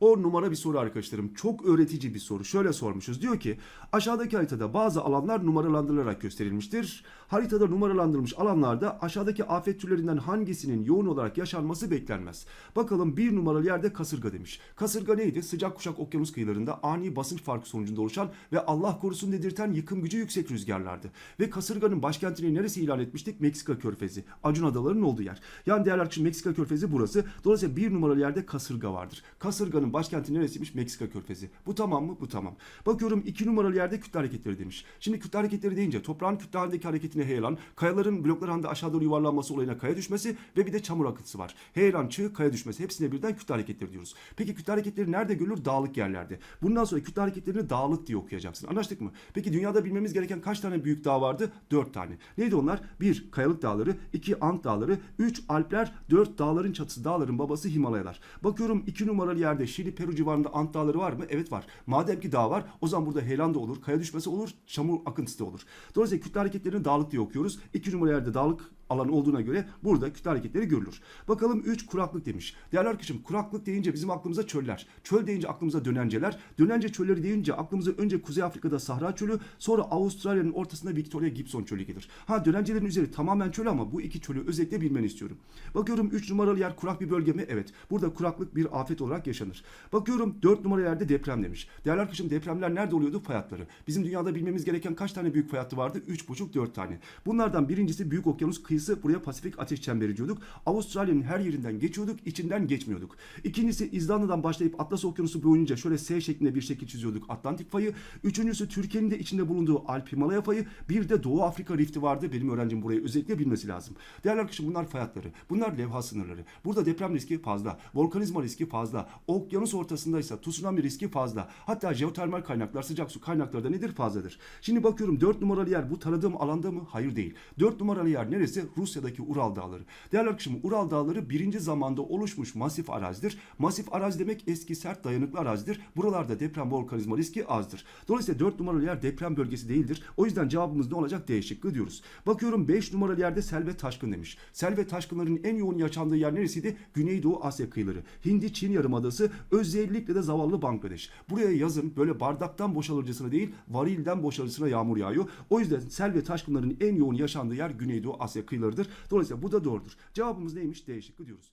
10 numara bir soru arkadaşlarım. Çok öğretici bir soru. Şöyle sormuşuz. Diyor ki aşağıdaki haritada bazı alanlar numaralandırılarak gösterilmiştir. Haritada numaralandırılmış alanlarda aşağıdaki afet türlerinden hangisinin yoğun olarak yaşanması beklenmez. Bakalım bir numaralı yerde kasırga demiş. Kasırga neydi? Sıcak kuşak okyanus kıyılarında ani basınç farkı sonucunda oluşan ve Allah korusun dedirten yıkım gücü yüksek rüzgarlardı. Ve kasırganın başkentini neresi ilan etmiştik? Meksika körfezi. Acun adalarının olduğu yer. Yani değerli arkadaşım Meksika körfezi burası. Dolayısıyla bir numaralı yerde kasırga vardır. Kasırganın başkenti neresiymiş? Meksika körfezi. Bu tamam mı? Bu tamam. Bakıyorum iki numaralı yerde kütle hareketleri demiş. Şimdi kütle hareketleri deyince toprağın kütle halindeki hareketine heyelan, kayaların bloklar halinde aşağı doğru yuvarlanması olayına kaya düşmesi ve bir de çamur akıntısı var. Heyelan, çığ, kaya düşmesi hepsine birden kütle hareketleri diyoruz. Peki kütle hareketleri nerede görülür? Dağlık yerlerde. Bundan sonra kütle hareketlerini dağlık diye okuyacaksın. Anlaştık mı? Peki dünyada bilmemiz gereken kaç tane büyük dağ vardı? Dört tane. Neydi onlar? Bir, kayalık dağları. iki Ant dağları. Üç, Alpler. Dört, dağların çatısı. Dağların babası Himalayalar. Bakıyorum iki numaralı yerde Şili, Peru civarında Ant dağları var mı? Evet var. Madem ki dağ var o zaman burada heyelan da olur, kaya düşmesi olur, çamur akıntısı da olur. Dolayısıyla kütle hareketlerini dağlık diye okuyoruz. İki numaralı yerde dağlık alan olduğuna göre burada kütle hareketleri görülür. Bakalım 3 kuraklık demiş. Değerli arkadaşım kuraklık deyince bizim aklımıza çöller. Çöl deyince aklımıza dönenceler. Dönence çölleri deyince aklımıza önce Kuzey Afrika'da Sahra Çölü sonra Avustralya'nın ortasında Victoria Gibson Çölü gelir. Ha dönencelerin üzeri tamamen çöl ama bu iki çölü özellikle bilmeni istiyorum. Bakıyorum 3 numaralı yer kurak bir bölge mi? Evet. Burada kuraklık bir afet olarak yaşanır. Bakıyorum 4 numaralı yerde deprem demiş. Değerli arkadaşım depremler nerede oluyordu? Fay hatları. Bizim dünyada bilmemiz gereken kaç tane büyük fay hattı vardı? 3,5-4 tane. Bunlardan birincisi Büyük Okyanus kıyısı. Buraya Pasifik Ateş Çemberi diyorduk. Avustralya'nın her yerinden geçiyorduk, içinden geçmiyorduk. İkincisi İzlanda'dan başlayıp Atlas Okyanusu boyunca şöyle S şeklinde bir şekil çiziyorduk Atlantik fayı. Üçüncüsü Türkiye'nin de içinde bulunduğu Alp Himalaya fayı. Bir de Doğu Afrika rifti vardı. Benim öğrencim burayı özellikle bilmesi lazım. Değerli arkadaşım bunlar fay hatları. Bunlar levha sınırları. Burada deprem riski fazla. Volkanizma riski fazla. Okyanus ortasındaysa tsunami riski fazla. Hatta jeotermal kaynaklar, sıcak su kaynakları da nedir? Fazladır. Şimdi bakıyorum 4 numaralı yer bu tanıdığım alanda mı? Hayır değil. 4 numaralı yer neresi? Rusya'daki Ural Dağları. Değerli arkadaşım Ural Dağları birinci zamanda oluşmuş masif arazidir. Masif arazi demek eski sert dayanıklı arazidir. Buralarda deprem volkanizma riski azdır. Dolayısıyla 4 numaralı yer deprem bölgesi değildir. O yüzden cevabımız ne olacak? D diyoruz. Bakıyorum 5 numaralı yerde sel ve taşkın demiş. Sel ve taşkınların en yoğun yaşandığı yer neresiydi? Güneydoğu Asya kıyıları. Hindi, Çin yarımadası, özellikle de zavallı Bangladeş. Buraya yazın böyle bardaktan boşalırcasına değil, varilden boşalırcasına yağmur yağıyor. O yüzden sel ve taşkınların en yoğun yaşandığı yer Güneydoğu Asya kıyılarıdır. Dolayısıyla bu da doğrudur. Cevabımız neymiş? D şıkkı diyoruz.